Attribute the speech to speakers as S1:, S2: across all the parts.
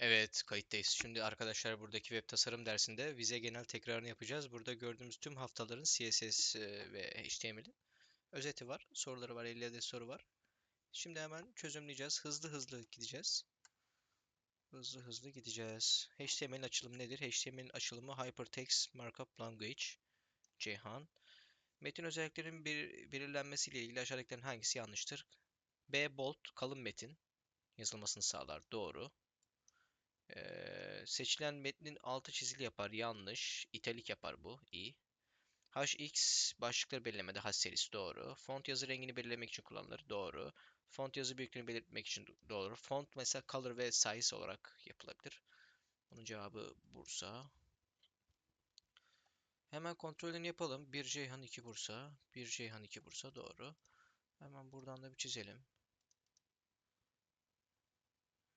S1: Evet, kayıttayız. Şimdi arkadaşlar buradaki web tasarım dersinde vize genel tekrarını yapacağız. Burada gördüğümüz tüm haftaların CSS ve HTML'in özeti var. Soruları var, 50 adet soru var. Şimdi hemen çözümleyeceğiz. Hızlı hızlı gideceğiz. Hızlı hızlı gideceğiz. HTML'in açılımı nedir? HTML'in açılımı Hypertext Markup Language. Ceyhan. Metin özelliklerinin bir, belirlenmesiyle ilgili aşağıdakilerin hangisi yanlıştır? B. Bold, kalın metin yazılmasını sağlar. Doğru. Ee, seçilen metnin altı çizili yapar. Yanlış. İtalik yapar bu. İyi. HX başlıkları belirlemede haş serisi doğru. Font yazı rengini belirlemek için kullanılır. Doğru. Font yazı büyüklüğünü belirtmek için doğru. Font mesela color ve size olarak yapılabilir. Bunun cevabı Bursa. Hemen kontrolünü yapalım. 1 Ceyhan 2 Bursa. 1 Ceyhan 2 Bursa doğru. Hemen buradan da bir çizelim.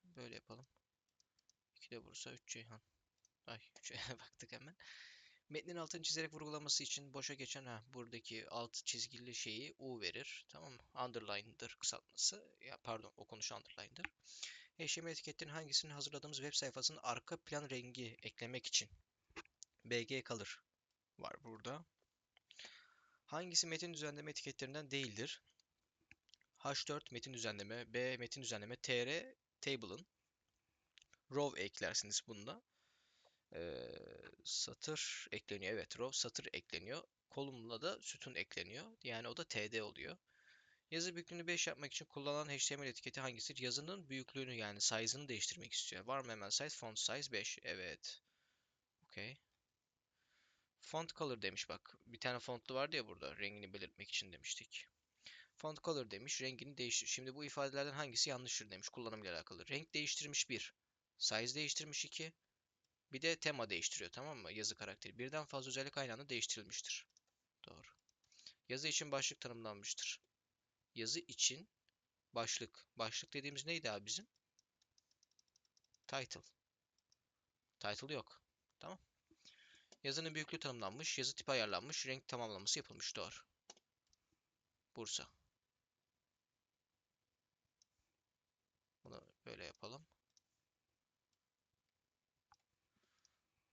S1: Böyle yapalım. 2 de Bursa, 3 Ceyhan. Ay 3'e baktık hemen. Metnin altını çizerek vurgulaması için boşa geçen ha buradaki alt çizgili şeyi U verir. Tamam mı? Underline'dır kısaltması. Ya pardon okunuş underline'dır. HTML etiketlerinin hangisini hazırladığımız web sayfasının arka plan rengi eklemek için BG kalır var burada. Hangisi metin düzenleme etiketlerinden değildir? H4 metin düzenleme, B metin düzenleme, TR table'ın row eklersiniz bunda. Ee, satır ekleniyor. Evet row satır ekleniyor. Kolumla da sütun ekleniyor. Yani o da td oluyor. Yazı büyüklüğünü 5 yapmak için kullanılan HTML etiketi hangisidir? Yazının büyüklüğünü yani size'ını değiştirmek istiyor. Var mı hemen size? Font size 5. Evet. Okey. Font color demiş bak. Bir tane fontlu vardı ya burada. Rengini belirtmek için demiştik. Font color demiş. Rengini değiştir. Şimdi bu ifadelerden hangisi yanlıştır demiş. Kullanımıyla alakalı. Renk değiştirmiş 1. Size değiştirmiş 2. Bir de tema değiştiriyor tamam mı? Yazı karakteri. Birden fazla özellik aynı anda değiştirilmiştir. Doğru. Yazı için başlık tanımlanmıştır. Yazı için başlık. Başlık dediğimiz neydi abi bizim? Title. Title yok. Tamam. Yazının büyüklüğü tanımlanmış. Yazı tipi ayarlanmış. Renk tamamlaması yapılmış. Doğru. Bursa. Bunu böyle yapalım.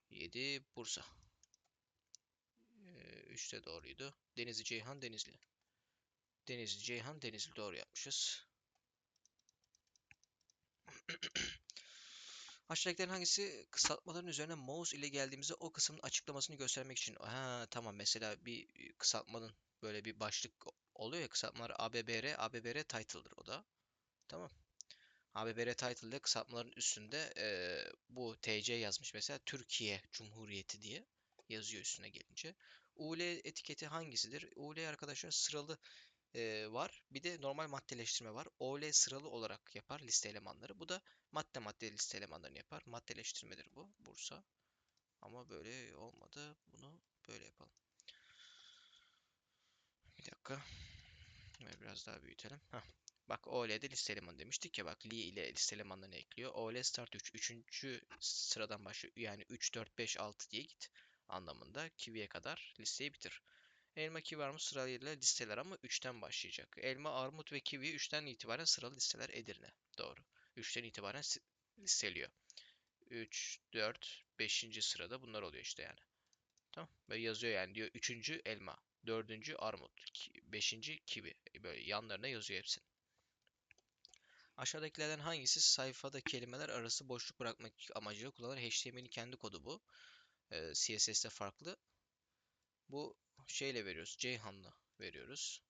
S1: 7 Bursa. Ee, 3 de doğruydu. Denizli Ceyhan Denizli. Denizli Ceyhan Denizli doğru yapmışız. Aşağıdakilerin hangisi kısaltmaların üzerine mouse ile geldiğimizde o kısmın açıklamasını göstermek için. Ha tamam mesela bir kısaltmanın böyle bir başlık oluyor ya kısaltmalar ABBR, ABBR title'dır o da. Tamam. ABBR title'de kısaltmaların üstünde e, bu TC yazmış mesela Türkiye Cumhuriyeti diye yazıyor üstüne gelince. UL etiketi hangisidir? UL arkadaşlar sıralı e, var. Bir de normal maddeleştirme var. OL sıralı olarak yapar liste elemanları. Bu da madde madde liste elemanlarını yapar. Maddeleştirmedir bu. Bursa. Ama böyle olmadı. Bunu böyle yapalım. Bir dakika. Biraz daha büyütelim. Heh. Bak OL'de liste elemanı demiştik ya bak li ile liste ekliyor. OL start 3. Üçüncü sıradan başlıyor. Yani 3, 4, 5, 6 diye git anlamında. Kiwi'ye kadar listeyi bitir. Elma, kivi, armut sırayla listeler ama 3'ten başlayacak. Elma, armut ve kivi 3'ten itibaren sıralı listeler Edirne. Doğru. 3'ten itibaren listeliyor. 3, 4, 5. sırada bunlar oluyor işte yani. Tamam. Böyle yazıyor yani diyor 3. elma, 4. armut, 5. kivi. Böyle yanlarına yazıyor hepsini. Aşağıdakilerden hangisi sayfada kelimeler arası boşluk bırakmak amacıyla kullanılır? HTML'in kendi kodu bu. Ee, CSS'de farklı. Bu şeyle veriyoruz. Ceyhan'la veriyoruz.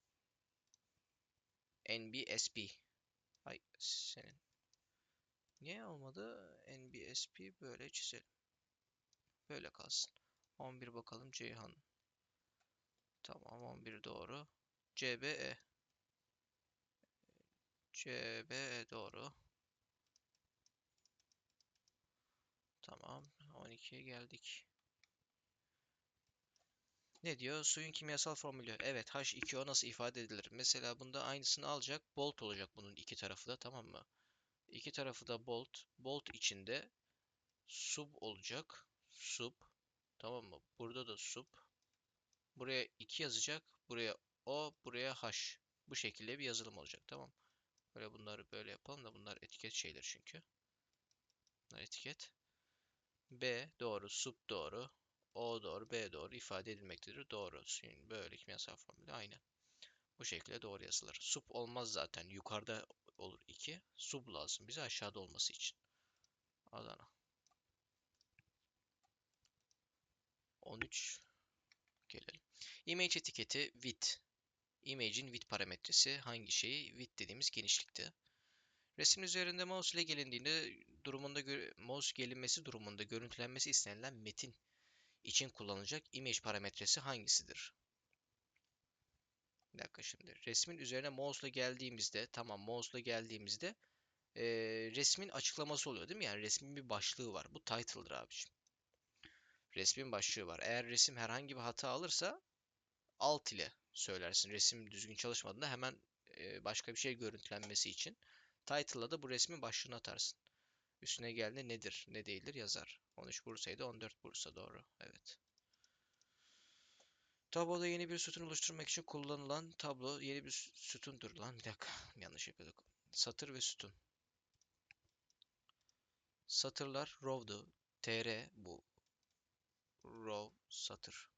S1: NBSP. Ay senin. Niye olmadı? NBSP böyle çizelim. Böyle kalsın. 11 bakalım Ceyhan. Tamam 11 doğru. CBE. CB doğru. Tamam. 12'ye geldik. Ne diyor? Suyun kimyasal formülü. Evet H2O nasıl ifade edilir? Mesela bunda aynısını alacak. Bolt olacak bunun iki tarafı da tamam mı? İki tarafı da bolt. Bolt içinde sub olacak. Sub. Tamam mı? Burada da sub. Buraya 2 yazacak. Buraya O. Buraya H. Bu şekilde bir yazılım olacak. Tamam Böyle bunları böyle yapalım da bunlar etiket şeyler çünkü. etiket. B doğru, sub doğru, O doğru, B doğru ifade edilmektedir. Doğru. Şimdi böyle kimyasal formülü aynı. Bu şekilde doğru yazılır. Sub olmaz zaten. Yukarıda olur 2. Sub lazım bize aşağıda olması için. Adana. 13 gelelim. Image etiketi width. Image'in width parametresi hangi şeyi? Width dediğimiz genişlikte. Resim üzerinde mouse ile gelindiğinde durumunda mouse gelinmesi durumunda görüntülenmesi istenilen metin için kullanılacak image parametresi hangisidir? Bir dakika şimdi. Resmin üzerine mouse ile geldiğimizde tamam mouse ile geldiğimizde e, resmin açıklaması oluyor değil mi? Yani resmin bir başlığı var. Bu title'dır abiciğim. Resmin başlığı var. Eğer resim herhangi bir hata alırsa alt ile söylersin. Resim düzgün çalışmadığında hemen e, başka bir şey görüntülenmesi için. Title'a da bu resmin başlığını atarsın. Üstüne geldi nedir, ne değildir yazar. 13 Bursa'ydı, 14 Bursa doğru. Evet. Tabloda yeni bir sütun oluşturmak için kullanılan tablo yeni bir sütundur lan. Bir dakika yanlış yapıyorduk. Satır ve sütun. Satırlar row'du. TR bu. Row satır.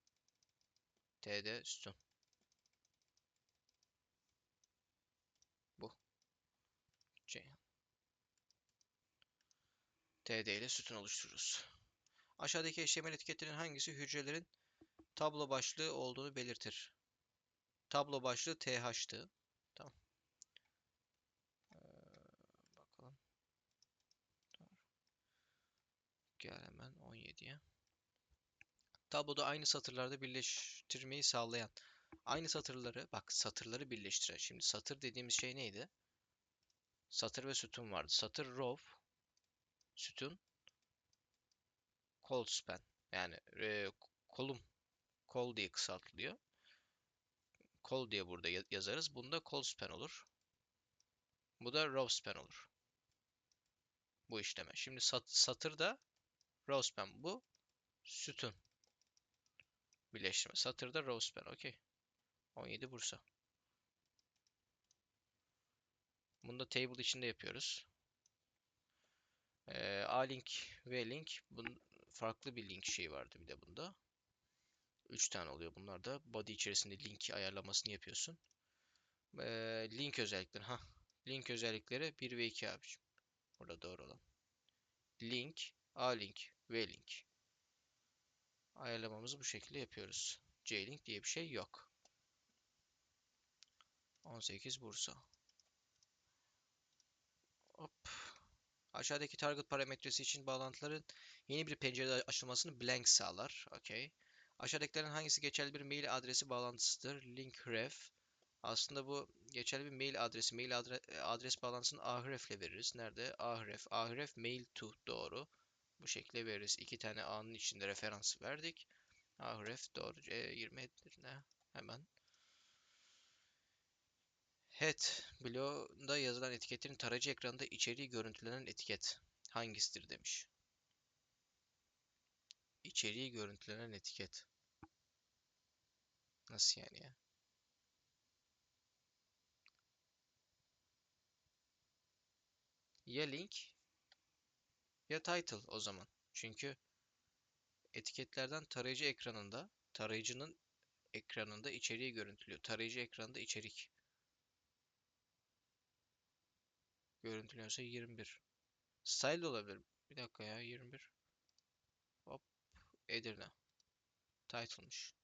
S1: TD sütun. TD ile sütun oluştururuz. Aşağıdaki HTML etiketlerin hangisi hücrelerin tablo başlığı olduğunu belirtir? Tablo başlığı TH'tı. Tamam. Ee, bakalım. Gel hemen 17'ye. Tabloda aynı satırlarda birleştirmeyi sağlayan. Aynı satırları, bak satırları birleştiren. Şimdi satır dediğimiz şey neydi? Satır ve sütun vardı. Satır row, sütun call span. Yani e, kolum kol diye kısaltılıyor. Kol diye burada yazarız. Bunda call span olur. Bu da row span olur. Bu işleme. Şimdi sat, satırda row span bu. Sütun. Birleştirme. Satırda row span. Okey. 17 Bursa. Bunu da table içinde yapıyoruz. Ee, A-link, V-link. Bunun farklı bir link şeyi vardı bir de bunda. 3 tane oluyor bunlar da. Body içerisinde link ayarlamasını yapıyorsun. Ee, link özellikleri. ha Link özellikleri 1 ve 2 abiciğim. Burada doğru olan. Link, A-link, V-link. Ayarlamamızı bu şekilde yapıyoruz. J-link diye bir şey yok. 18 Bursa. Hop. Aşağıdaki target parametresi için bağlantıların yeni bir pencerede açılmasını blank sağlar. Okay. Aşağıdakilerin hangisi geçerli bir mail adresi bağlantısıdır? Link ref. Aslında bu geçerli bir mail adresi. Mail adre adres bağlantısını ahref ile veririz. Nerede? Ahref. Ahref mail to. Doğru. Bu şekilde veririz. İki tane A'nın içinde referans verdik. Ahref doğru. C20 ne? Hemen Head bloğunda yazılan etiketlerin tarayıcı ekranında içeriği görüntülenen etiket hangisidir demiş. İçeriği görüntülenen etiket. Nasıl yani ya? Ya link ya title o zaman. Çünkü etiketlerden tarayıcı ekranında tarayıcının ekranında içeriği görüntülüyor. Tarayıcı ekranında içerik. Görüntüleniyorsa 21. Style olabilir. Bir dakika ya 21. Hop Edirne. Title'mış.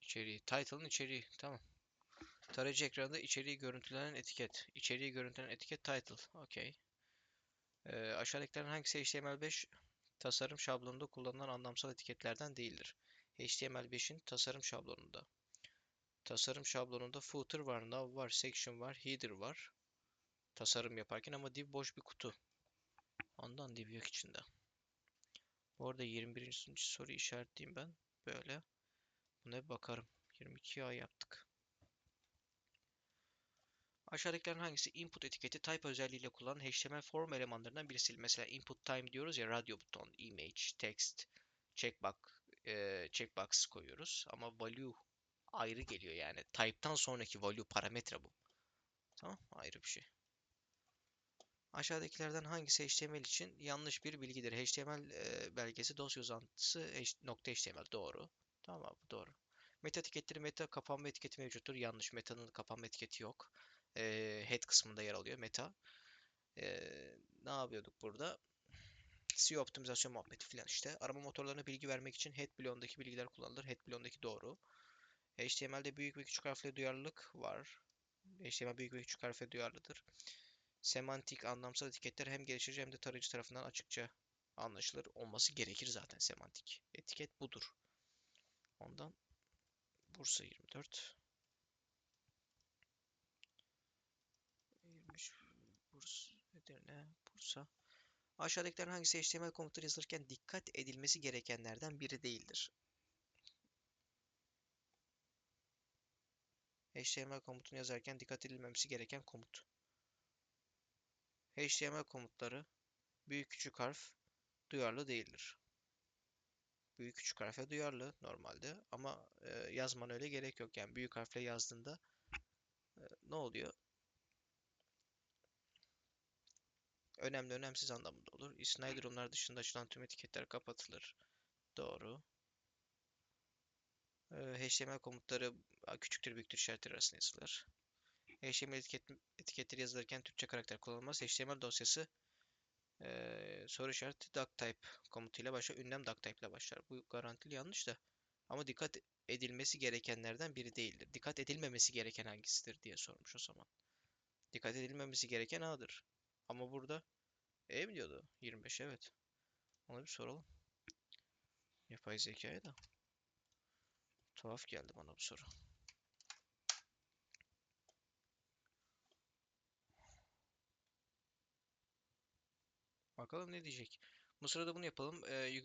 S1: İçeriği. Title'ın içeriği. Tamam. Tarayıcı ekranında içeriği görüntülenen etiket. İçeriği görüntülenen etiket title. Okey. Ee, aşağıdakilerin hangisi HTML5 tasarım şablonunda kullanılan anlamsal etiketlerden değildir? HTML5'in tasarım şablonunda. Tasarım şablonunda footer var, nav var, section var, header var. Tasarım yaparken ama div boş bir kutu. Ondan div yok içinde. Bu arada 21. soru işaretleyeyim ben. Böyle. Buna bakarım. 22 ay yaptık. Aşağıdakilerin hangisi input etiketi type özelliğiyle kullanılan HTML form elemanlarından birisi? Mesela input time diyoruz ya radyo buton, image, text, checkbox, e, checkbox koyuyoruz. Ama value ayrı geliyor yani. Type'tan sonraki value parametre bu. Tamam ayrı bir şey. Aşağıdakilerden hangisi HTML için yanlış bir bilgidir? HTML e, belgesi dosya uzantısı .html doğru. Tamam bu doğru. Meta etiketleri meta kapanma etiketi mevcuttur. Yanlış. Meta'nın kapanma etiketi yok. E, head kısmında yer alıyor meta. E, ne yapıyorduk burada? SEO optimizasyon muhabbeti falan işte. Arama motorlarına bilgi vermek için head bloğundaki bilgiler kullanılır. Head bloğundaki doğru. HTML'de büyük ve küçük harfle duyarlılık var. HTML büyük ve küçük harfle duyarlıdır. Semantik, anlamsal etiketler hem geliştirici hem de tarayıcı tarafından açıkça anlaşılır olması gerekir zaten semantik. Etiket budur. Ondan Bursa 24 23 Bursa Edirne Bursa Aşağıdakilerin hangisi HTML komutları yazılırken dikkat edilmesi gerekenlerden biri değildir? HTML komutunu yazarken dikkat edilmemesi gereken komut. HTML komutları büyük küçük harf duyarlı değildir. Büyük küçük harfe duyarlı normalde ama e, yazman öyle gerek yok. Yani büyük harfle yazdığında e, ne oluyor? Önemli önemsiz anlamında olur. İstisnai durumlar dışında açılan tüm etiketler kapatılır. Doğru. E, HTML komutları küçüktür büyüktür işaretleri arasında yazılır. HTML etiket, etiketleri yazılırken Türkçe karakter kullanılmaz. HTML dosyası e, soru işareti doctype komutuyla başlar. Ünlem doctype ile başlar. Bu garantili yanlış da. Ama dikkat edilmesi gerekenlerden biri değildir. Dikkat edilmemesi gereken hangisidir diye sormuş o zaman. Dikkat edilmemesi gereken A'dır. Ama burada E mi diyordu? 25 evet. Ona bir soralım. Yapay zekaya da. Tuhaf geldi bana bu soru. Bakalım ne diyecek. Bu sırada bunu yapalım. Ee,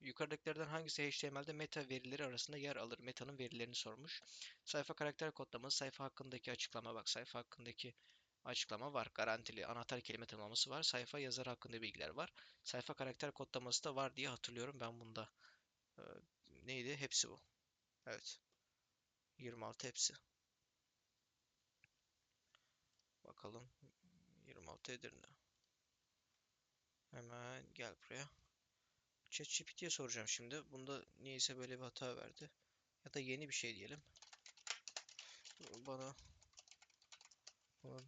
S1: yukarıdakilerden hangisi HTML'de meta verileri arasında yer alır? Meta'nın verilerini sormuş. Sayfa karakter kodlaması, sayfa hakkındaki açıklama. Bak sayfa hakkındaki açıklama var. Garantili anahtar kelime tanımlaması var. Sayfa yazarı hakkında bilgiler var. Sayfa karakter kodlaması da var diye hatırlıyorum ben bunda. Ee, neydi? Hepsi bu. Evet. 26 hepsi. Bakalım. 26 Edirne. Hemen gel buraya. ChatGPT'ye soracağım şimdi. Bunda niyeyse böyle bir hata verdi. Ya da yeni bir şey diyelim. Bana bunun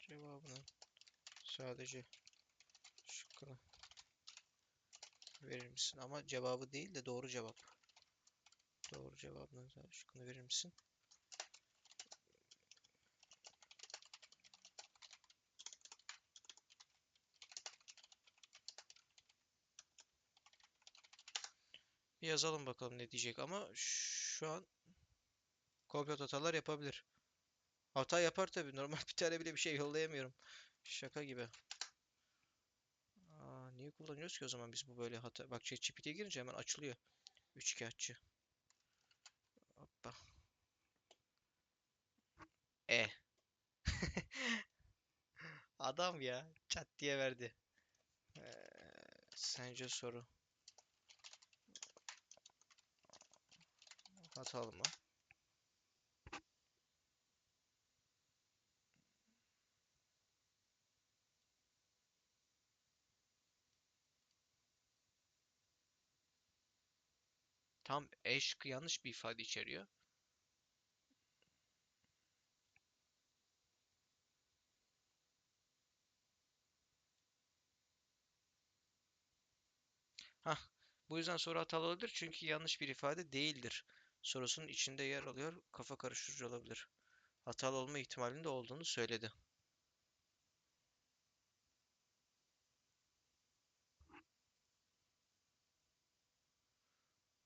S1: cevabını sadece şıkkını verir misin? Ama cevabı değil de doğru cevap. Doğru cevabını sadece şıkkını verir misin? Bir yazalım bakalım ne diyecek ama şu an komplo hatalar yapabilir. Hata yapar tabii. Normal bir tane bile bir şey yollayamıyorum. Şaka gibi. Aa, niye kullanıyoruz ki o zaman biz bu böyle hata? Bak ChatGPT'ye girince hemen açılıyor. Üçkağıtçı. Adam ya. Çat diye verdi. Ee, sence soru. Hatalı mı? Tam E şıkkı yanlış bir ifade içeriyor. Hah, bu yüzden soru hatalı olabilir çünkü yanlış bir ifade değildir. Sorusunun içinde yer alıyor, kafa karıştırıcı olabilir. Hatalı olma ihtimalinde olduğunu söyledi.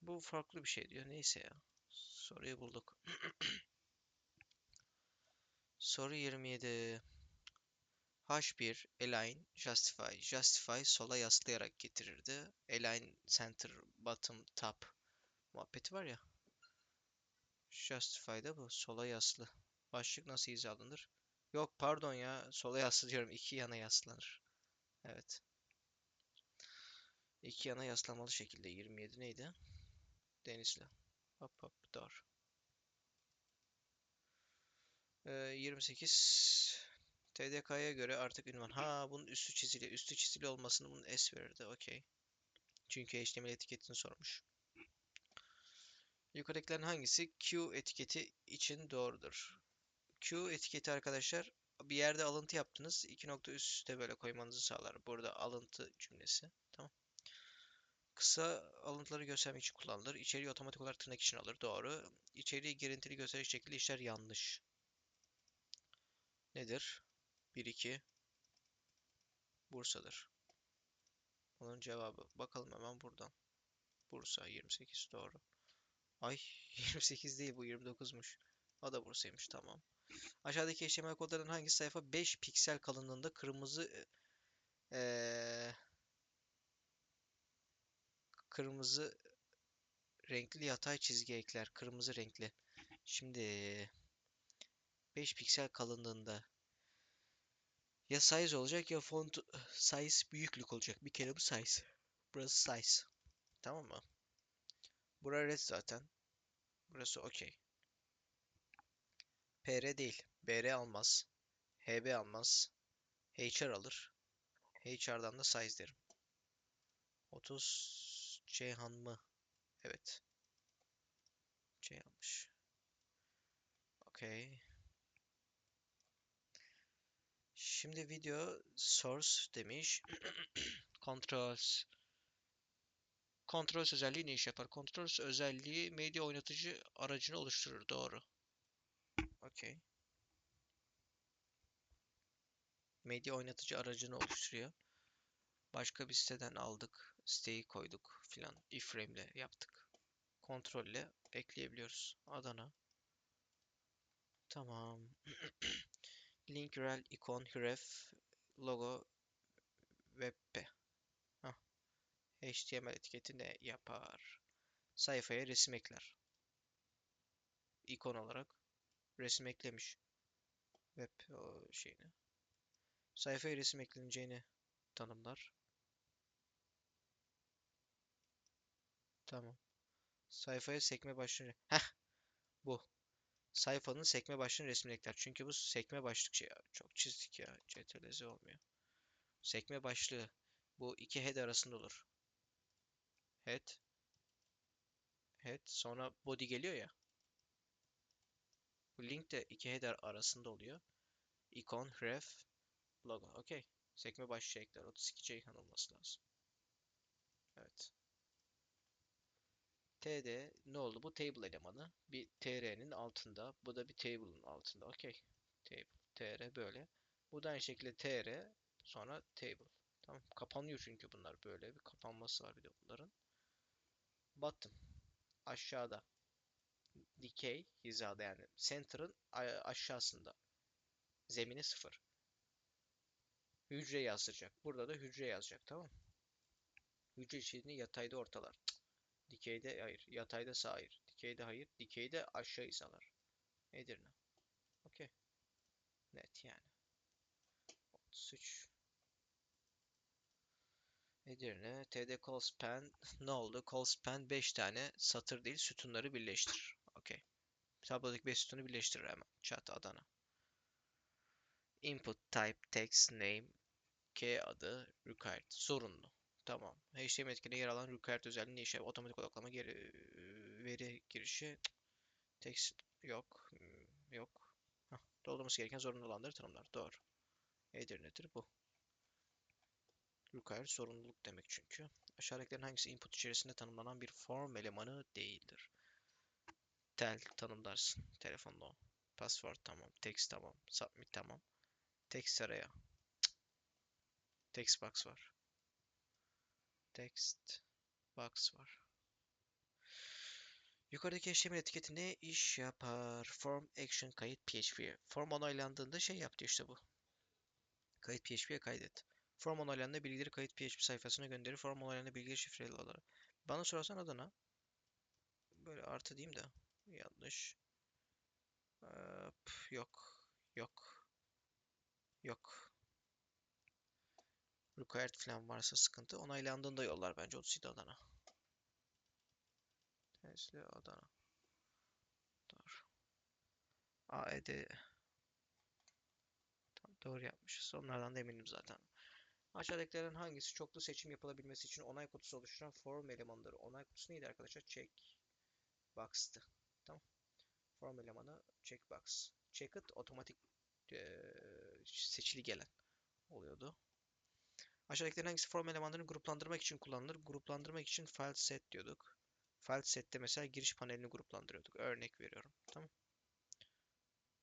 S1: Bu farklı bir şey diyor. Neyse ya. Soruyu bulduk. Soru 27. H1 align justify. Justify sola yaslayarak getirirdi. Align center bottom top muhabbeti var ya. Justify da bu. Sola yaslı. Başlık nasıl hizalanır? Yok pardon ya. Sola yaslı diyorum. İki yana yaslanır. Evet. İki yana yaslamalı şekilde. 27 neydi? Denizli. Hop hop doğru. Ee, 28 TDK'ya göre artık ünvan. Ha bunun üstü çizili. Üstü çizili olmasını bunun S verirdi. Okey. Çünkü HTML etiketini sormuş. Yukarıdakilerin hangisi Q etiketi için doğrudur? Q etiketi arkadaşlar bir yerde alıntı yaptınız. iki nokta üst üste böyle koymanızı sağlar. Burada alıntı cümlesi. Tamam. Kısa alıntıları göstermek için kullanılır. İçeriği otomatik olarak tırnak için alır. Doğru. İçeriği girintili gösteriş şekilde işler yanlış. Nedir? 1 2 Bursa'dır. Bunun cevabı. Bakalım hemen buradan. Bursa 28 doğru. Ay 28 değil bu 29'muş. O da Bursa'ymış tamam. Aşağıdaki HTML kodlarının hangisi sayfa 5 piksel kalınlığında kırmızı ee, kırmızı renkli yatay çizgi ekler. Kırmızı renkli. Şimdi 5 piksel kalınlığında ya size olacak ya font size büyüklük olacak. Bir kere bu size. Burası size. Tamam mı? Burası red zaten. Burası okey. PR değil. BR almaz. HB almaz. HR alır. HR'dan da size derim. 30 Ceyhan mı? Evet. Ceyhan'mış. Okey. Şimdi video source demiş. Controls. Controls özelliği ne iş yapar? Controls özelliği medya oynatıcı aracını oluşturur. Doğru. Okey. Medya oynatıcı aracını oluşturuyor. Başka bir siteden aldık. Siteyi koyduk filan. iframe ile yaptık. Kontrolle ekleyebiliyoruz. Adana. Tamam. Link rel ikon href logo webp. HTML etiketi ne yapar? Sayfaya resim ekler. İkon olarak resim eklemiş. Web o şeyini. Sayfaya resim ekleneceğini tanımlar. Tamam. Sayfaya sekme başlığını. Heh. Bu. Sayfanın sekme başlığını resmini ekler. Çünkü bu sekme başlık şey. Çok çizdik ya. CTRL-Z olmuyor. Sekme başlığı. Bu iki head arasında olur. Head. Head. Sonra body geliyor ya. Bu link de iki header arasında oluyor. Icon, ref, logo. Okey. Sekme başlığı ekler. 32 Ceyhan olması lazım. Evet. TD ne oldu? Bu table elemanı. Bir tr'nin altında. Bu da bir table'ın altında. Okey. Table. tr böyle. Bu da aynı şekilde tr sonra table. Tamam. Kapanıyor çünkü bunlar böyle. Bir kapanması var bir de bunların. Bottom. Aşağıda. Decay hizada yani. Center'ın aşağısında. Zemini sıfır. Hücre yazacak. Burada da hücre yazacak. Tamam Hücre içeriğini yatayda ortalar. Dikeyde hayır. Yatayda sağ hayır. Dikeyde hayır. Dikeyde aşağı hizalar. Edirne. Okey. Net yani. 33. Edirne. TD call span ne oldu? Call span 5 tane satır değil sütunları birleştirir. Okey. Tablodaki 5 sütunu birleştirir hemen. Chat Adana. Input type text name K adı required. Zorunlu. Tamam. HTML etkili yer alan required özelliğini işe otomatik odaklama geri veri girişi text yok. Yok. Heh, doldurması gereken zorunlu olanları tanımlar. Doğru. Edirne'dir bu. Required sorumluluk demek çünkü. Aşağıdakilerin hangisi input içerisinde tanımlanan bir form elemanı değildir? Tel tanımlarsın. Telefonla o. Password tamam. Text tamam. Submit tamam. Text araya. Text box var. Text box var. Yukarıdaki HTML etiketi ne iş yapar? Form action kayıt PHP. Form onaylandığında şey yaptı işte bu. Kayıt PHP'ye kaydet. Form onaylandığında bilgileri kayıt PHP sayfasına gönderir. Form onaylandığında bilgileri şifreli olarak. Bana sorarsan adına böyle artı diyeyim de yanlış. Ee, yok. Yok. Yok. Required falan varsa sıkıntı. Onaylandığında yollar bence 37 Adana. Tesla Adana. Dur. AED. Tamam Doğru yapmışız. Onlardan da eminim zaten. Aşağıdakilerin hangisi çoklu seçim yapılabilmesi için onay kutusu oluşturan form elemanları? Onay kutusu neydi arkadaşlar? Check box'tı. Tamam. Form elemanı checkbox. Checked otomatik eee, seçili gelen oluyordu. Aşağıdakilerin hangisi form elemanlarını gruplandırmak için kullanılır? Gruplandırmak için file set diyorduk. File set'te mesela giriş panelini gruplandırıyorduk. Örnek veriyorum. Tamam.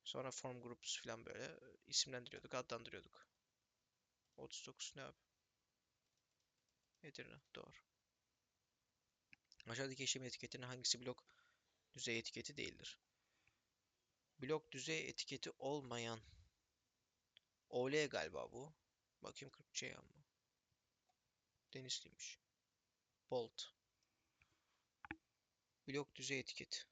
S1: Sonra form groups falan böyle isimlendiriyorduk, adlandırıyorduk. 39 ne abi? Edirne. Doğru. Aşağıdaki işlem etiketinin hangisi blok düzey etiketi değildir? Blok düzey etiketi olmayan OL galiba bu. Bakayım 40 şey ama. Denizliymiş. Bolt. Blok düzey etiket.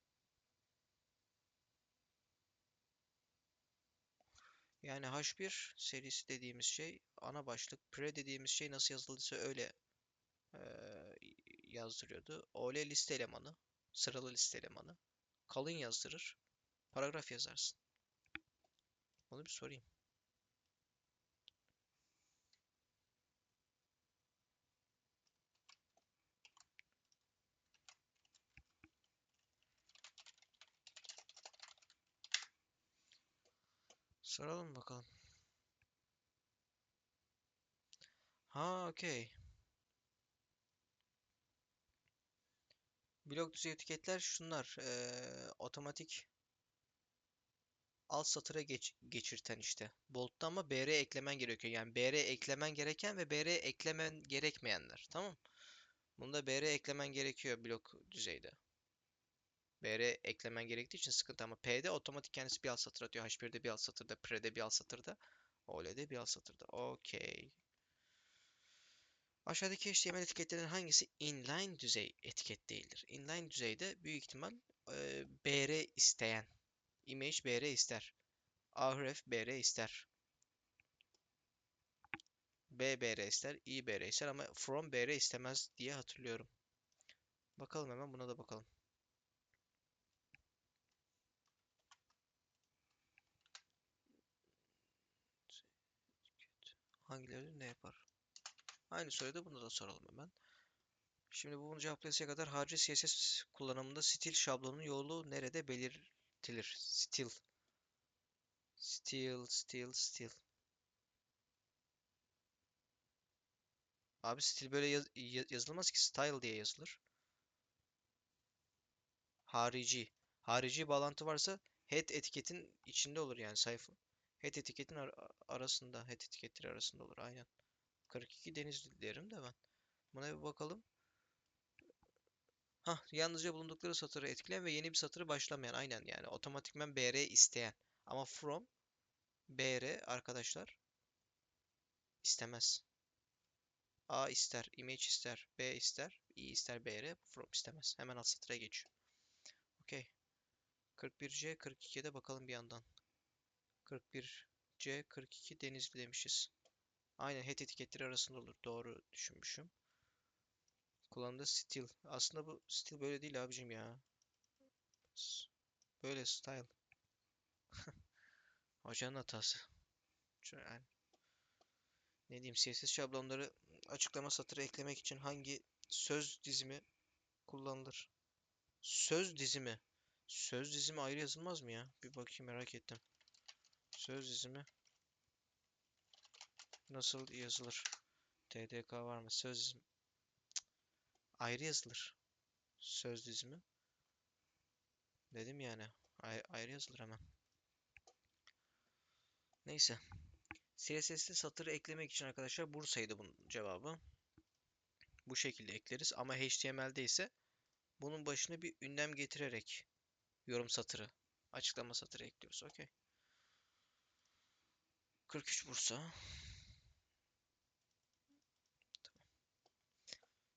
S1: Yani H1 serisi dediğimiz şey ana başlık. Pre dediğimiz şey nasıl yazıldıysa öyle eee, yazdırıyordu. OL liste elemanı. Sıralı liste elemanı. Kalın yazdırır. Paragraf yazarsın. Onu bir sorayım. Soralım bakalım. Ha, okey. Blok düzey etiketler şunlar. eee, otomatik alt satıra geç, geçirten işte. Bolt'ta ama BR eklemen gerekiyor. Yani BR eklemen gereken ve BR eklemen gerekmeyenler. Tamam. Bunda BR eklemen gerekiyor blok düzeyde. BR eklemen gerektiği için sıkıntı ama P'de otomatik kendisi bir alt satır atıyor. H1'de bir alt satırda, Pre'de bir alt satırda, OL'de bir alt satırda. Okey. Aşağıdaki HTML etiketlerinin hangisi inline düzey etiket değildir? Inline düzeyde büyük ihtimal e, BR isteyen. Image BR ister. Ahref BR ister. B BR ister, I BR ister ama from BR istemez diye hatırlıyorum. Bakalım hemen buna da bakalım. Hangileri ne yapar? Aynı da bunu da soralım hemen. Şimdi bunu cevaplayasıya kadar harici CSS kullanımında stil şablonun yolu nerede belirtilir? Stil. Stil, stil, stil. Abi stil böyle yaz- ya- yazılmaz ki. Style diye yazılır. Harici. Harici bağlantı varsa head etiketin içinde olur yani sayfa. Head etiketin ar- arasında, head etiketleri arasında olur aynen. 42 Denizli derim de ben. Buna bir bakalım. Hah, yalnızca bulundukları satırı etkileyen ve yeni bir satırı başlamayan. Aynen yani. Otomatikman BR isteyen. Ama from BR arkadaşlar istemez. A ister, image ister, B ister, I ister BR, from istemez. Hemen alt satıra geçiyor. Okey. 41C, 42'de bakalım bir yandan. 41C, 42 Denizli demişiz. Aynen head etiketleri arasında olur. Doğru düşünmüşüm. Kullanımda stil. Aslında bu stil böyle değil abicim ya. Böyle style. Hocanın hatası. Yani ne diyeyim CSS şablonları açıklama satırı eklemek için hangi söz dizimi kullanılır? Söz dizimi. Söz dizimi ayrı yazılmaz mı ya? Bir bakayım merak ettim. Söz dizimi nasıl yazılır? TDK var mı? Söz dizimi ayrı yazılır. Söz dizimi. Dedim yani. Ay- ayrı yazılır hemen. Neyse. CSS'li satırı eklemek için arkadaşlar Bursa'ydı bunun cevabı. Bu şekilde ekleriz ama HTML'de ise bunun başına bir ünlem getirerek yorum satırı, açıklama satırı ekliyoruz. Okey. 43 Bursa.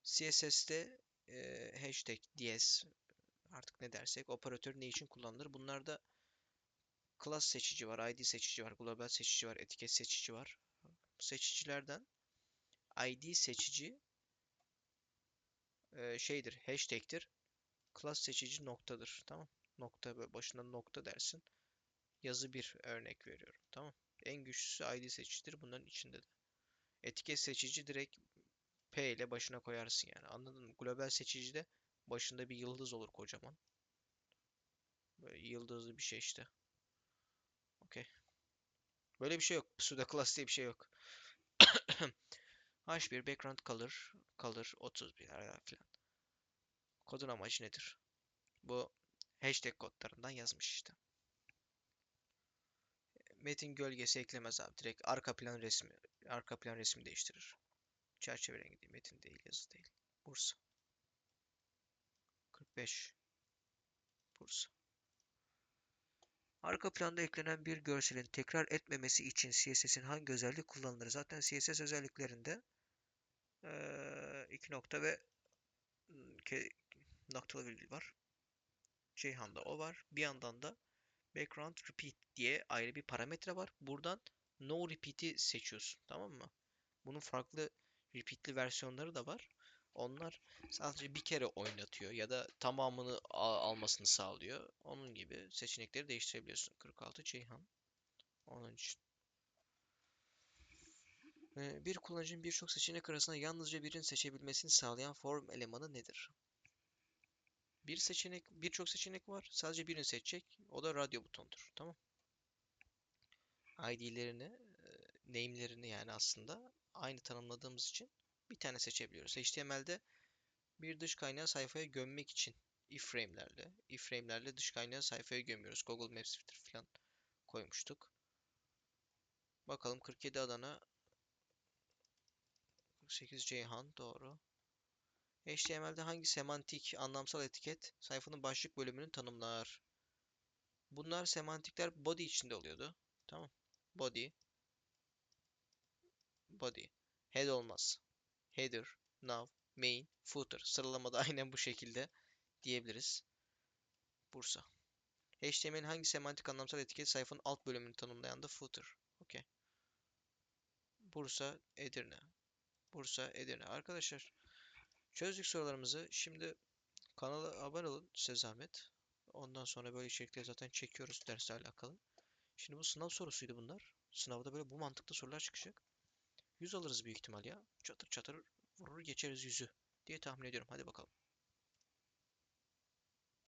S1: CSS'te e, hashtag DS artık ne dersek operatör ne için kullanılır? Bunlarda class seçici var, ID seçici var, global seçici var, etiket seçici var. Bu seçicilerden ID seçici e, şeydir, hashtag'tir. Class seçici noktadır. Tamam. Nokta başına nokta dersin. Yazı bir örnek veriyorum. Tamam. En güçlüsü ID seçicidir bunların içinde de. Etiket seçici direkt P ile başına koyarsın yani. Anladın mı? Global seçicide başında bir yıldız olur kocaman. Böyle yıldızlı bir şey işte. Okey. Böyle bir şey yok. Pseudo class diye bir şey yok. H1 background color color 31 falan. Kodun amacı nedir? Bu hashtag kodlarından yazmış işte. Metin gölgesi eklemez abi. Direkt arka plan resmi arka plan resmi değiştirir. Çerçeve rengi değil, metin değil, yazı değil. Bursa. 45. Bursa. Arka planda eklenen bir görselin tekrar etmemesi için CSS'in hangi özellik kullanılır? Zaten CSS özelliklerinde ee, iki nokta ve ke, noktalı virgül var. Ceyhan'da o var. Bir yandan da background repeat diye ayrı bir parametre var. Buradan no repeat'i seçiyorsun. Tamam mı? Bunun farklı repeat'li versiyonları da var. Onlar sadece bir kere oynatıyor ya da tamamını al almasını sağlıyor. Onun gibi seçenekleri değiştirebiliyorsun. 46 Ceyhan. Onun için. Bir kullanıcının birçok seçenek arasında yalnızca birini seçebilmesini sağlayan form elemanı nedir? Bir seçenek, birçok seçenek var. Sadece birini seçecek. O da radyo butonudur. Tamam. ID'lerini, name'lerini yani aslında aynı tanımladığımız için bir tane seçebiliyoruz. HTML'de bir dış kaynağı sayfaya gömmek için iframe'lerle, iframe'lerle dış kaynağı sayfaya gömüyoruz. Google Maps falan koymuştuk. Bakalım 47 Adana 48 Ceyhan doğru. HTML'de hangi semantik anlamsal etiket sayfanın başlık bölümünü tanımlar? Bunlar semantikler body içinde oluyordu. Tamam. Body. Body. Head olmaz. Header, nav, main, footer. Sıralamada aynen bu şekilde diyebiliriz. Bursa. HTML'in hangi semantik anlamsal etiket sayfanın alt bölümünü tanımlayan da footer. Okey. Bursa, Edirne. Bursa, Edirne. Arkadaşlar çözdük sorularımızı. Şimdi kanala abone olun size zahmet. Ondan sonra böyle içerikleri zaten çekiyoruz dersle alakalı. Şimdi bu sınav sorusuydu bunlar. Sınavda böyle bu mantıkta sorular çıkacak. 100 alırız büyük ihtimal ya. Çatır çatır vurur geçeriz yüzü diye tahmin ediyorum. Hadi bakalım.